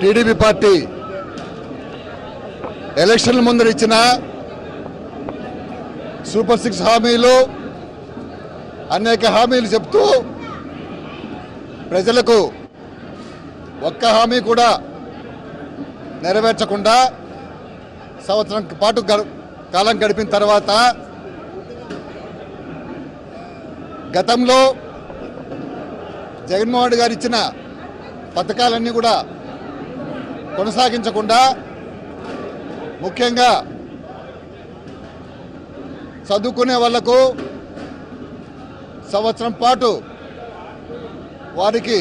TDP party ఎలక్షన్ల ముందర ఇచ్చిన సూపర్ సిక్స్ హామీలు అనేక హామీలు చెప్తూ ప్రజలకు ఒక్క హామీ కూడా నెరవేర్చకుండా సంవత్సరం పాటు గడు కాలం గడిపిన తర్వాత గతంలో జగన్మోహన్ రెడ్డి గారు ఇచ్చిన పథకాలన్నీ కూడా కొనసాగించకుండా ముఖ్యంగా చదువుకునే వాళ్ళకు సంవత్సరం పాటు వారికి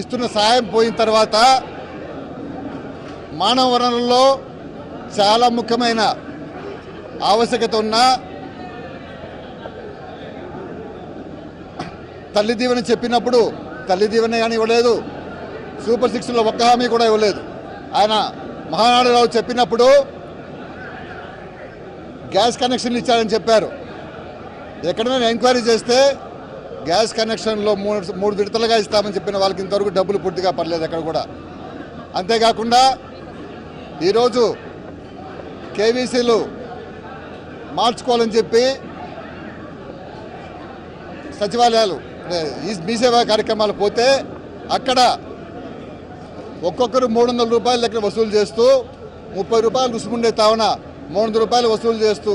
ఇస్తున్న సాయం పోయిన తర్వాత మానవ వనరుల్లో చాలా ముఖ్యమైన ఆవశ్యకత ఉన్న తల్లి దీవెన చెప్పినప్పుడు తల్లి దీవెన కానీ ఇవ్వలేదు. సూపర్ సిక్స్లో ఒక్క హామీ కూడా ఇవ్వలేదు. ఆయన మహానాడురావు చెప్పినప్పుడు గ్యాస్ కనెక్షన్లు ఇచ్చారని చెప్పారు. ఎక్కడైనా ఎంక్వైరీ చేస్తే గ్యాస్ కనెక్షన్లో మూడు మూడు విడతలుగా ఇస్తామని చెప్పిన వాళ్ళకి ఇంతవరకు డబ్బులు పూర్తిగా పడలేదు ఎక్కడ కూడా. అంతేకాకుండా ఈరోజు కేవీసీలు మార్చుకోవాలని చెప్పి సచివాలయాలు ఈ మీ సేవా కార్యక్రమాలు పోతే అక్కడ ఒక్కొక్కరు మూడు వందల రూపాయల దగ్గర వసూలు చేస్తూ ముప్పై రూపాయలు రుసుముండే తావన మూడు వందల రూపాయలు వసూలు చేస్తూ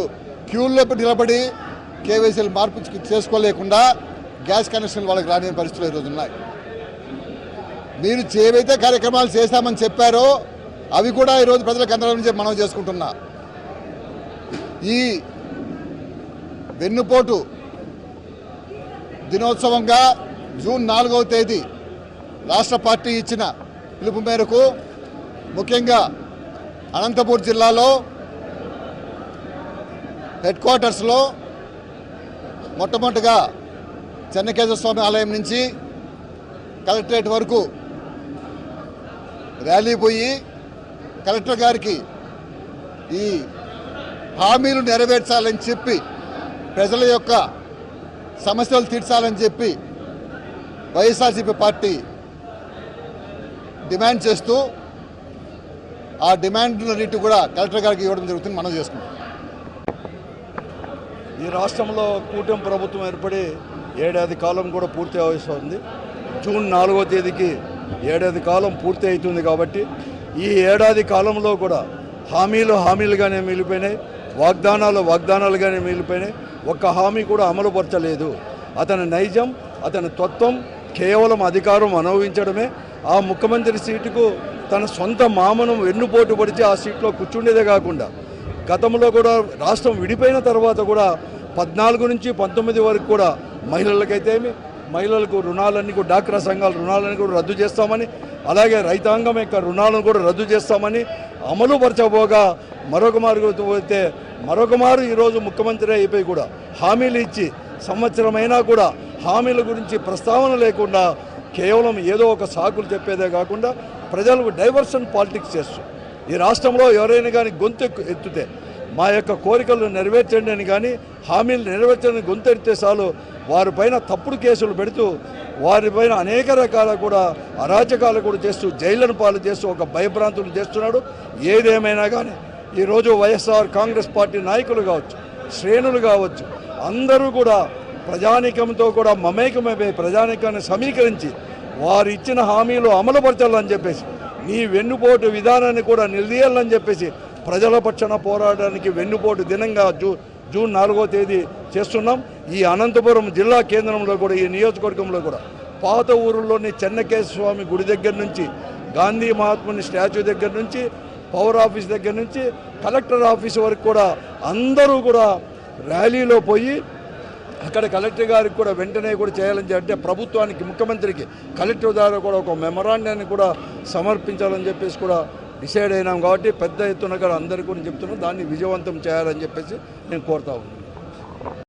క్యూల్లో నిలబడి కేవైసీలు మార్పు చేసుకోలేకుండా గ్యాస్ కనెక్షన్ వాళ్ళకి రాని పరిస్థితులు ఈరోజు ఉన్నాయి. మీరు ఏవైతే కార్యక్రమాలు చేశామని చెప్పారో అవి కూడా ఈరోజు ప్రజలకు అందరం చెప్పి మనం చేసుకుంటున్నా. ఈ వెన్నుపోటు దినోత్సవంగా జూన్ నాలుగవ తేదీ రాష్ట్ర పార్టీ ఇచ్చిన పిలుపు మేరకు ముఖ్యంగా అనంతపూర్ జిల్లాలో హెడ్ క్వార్టర్స్లో మొట్టమొదటిగా చెన్నకేశ్వర స్వామి ఆలయం నుంచి కలెక్టరేట్ వరకు ర్యాలీ పోయి కలెక్టర్ గారికి ఈ హామీలు నెరవేర్చాలని చెప్పి ప్రజల యొక్క సమస్యలు తీర్చాలని చెప్పి వైఎస్ఆర్సీపీ పార్టీ డిమాండ్ చేస్తూ ఆ డిమాండ్లన్నిటి కూడా కలెక్టర్ గారికి ఇవ్వడం జరుగుతుంది మనం చేస్తున్నాం ఈ రాష్ట్రంలో కూటమి ప్రభుత్వం ఏర్పడి ఏడాది కాలం కూడా పూర్తి అవుతుంది జూన్ నాలుగో తేదీకి ఏడాది కాలం పూర్తి అవుతుంది కాబట్టి ఈ ఏడాది కాలంలో కూడా హామీలు హామీలుగానే మిగిలిపోయినాయి వాగ్దానాలు వాగ్దానాలుగానే మిగిలిపోయినాయి. ఒక్క హామీ కూడా అమలుపరచలేదు. అతని నైజం అతని తత్వం కేవలం అధికారం అనుభవించడమే. ఆ ముఖ్యమంత్రి సీటుకు తన సొంత మామను వెన్నుపోటు పడిచి ఆ సీట్లో కూర్చుండేదే కాకుండా గతంలో కూడా రాష్ట్రం విడిపోయిన తర్వాత కూడా పద్నాలుగు నుంచి పంతొమ్మిది వరకు కూడా మహిళలకైతేమి మహిళలకు రుణాలన్నీ కూడా డాక్రా సంఘాల రుణాలన్నీ కూడా రద్దు చేస్తామని అలాగే రైతాంగం యొక్క రుణాలను కూడా రద్దు చేస్తామని అమలుపరచబోగా మరొక మార్గం పోతే మరొక మారు ఈరోజు ముఖ్యమంత్రి అయిపోయి కూడా హామీలు ఇచ్చి సంవత్సరమైనా కూడా హామీల గురించి ప్రస్తావన లేకుండా కేవలం ఏదో ఒక సాకులు చెప్పేదే కాకుండా ప్రజలకు డైవర్షన్ పాలిటిక్స్ చేస్తూ ఈ రాష్ట్రంలో ఎవరైనా కానీ గొంతు ఎత్తితే మా యొక్క కోరికలు నెరవేర్చండి అని కానీ హామీలు నెరవేర్చని గొంతు చాలు వారిపైన తప్పుడు కేసులు పెడుతూ వారిపైన అనేక రకాల కూడా అరాచకాలు కూడా చేస్తూ జైళ్ళను పాలు చేస్తూ ఒక భయభ్రాంతులు చేస్తున్నాడు. ఏదేమైనా కానీ ఈరోజు వైఎస్ఆర్ కాంగ్రెస్ పార్టీ నాయకులు కావచ్చు శ్రేణులు కావచ్చు అందరూ కూడా ప్రజానీకంతో కూడా మమేకమైపోయి ప్రజానీకాన్ని సమీకరించి వారు ఇచ్చిన హామీలు అమలుపరచాలని చెప్పేసి నీ వెన్నుపోటు విధానాన్ని కూడా నిలదీయాలని చెప్పేసి ప్రజల పక్షాన పోరాడడానికి వెన్నుపోటు దినంగా జూ జూన్ నాలుగో తేదీ చేస్తున్నాం. ఈ అనంతపురం జిల్లా కేంద్రంలో కూడా ఈ నియోజకవర్గంలో కూడా పాత ఊరుల్లోని చెన్నకేశ్వర స్వామి గుడి దగ్గర నుంచి గాంధీ మహాత్ముని స్టాచ్యూ దగ్గర నుంచి పవర్ ఆఫీస్ దగ్గర నుంచి కలెక్టర్ ఆఫీస్ వరకు కూడా అందరూ కూడా ర్యాలీలో పోయి అక్కడ కలెక్టర్ గారికి కూడా వెంటనే కూడా చేయాలని చెప్పే అంటే ప్రభుత్వానికి ముఖ్యమంత్రికి కలెక్టర్ ద్వారా కూడా ఒక మెమరాండాన్ని కూడా సమర్పించాలని చెప్పేసి కూడా డిసైడ్ అయినాం కాబట్టి పెద్ద ఎత్తున కూడా అందరికీ కూడా చెప్తున్నాం. దాన్ని విజయవంతం చేయాలని చెప్పేసి నేను కోరుతా ఉన్నాను.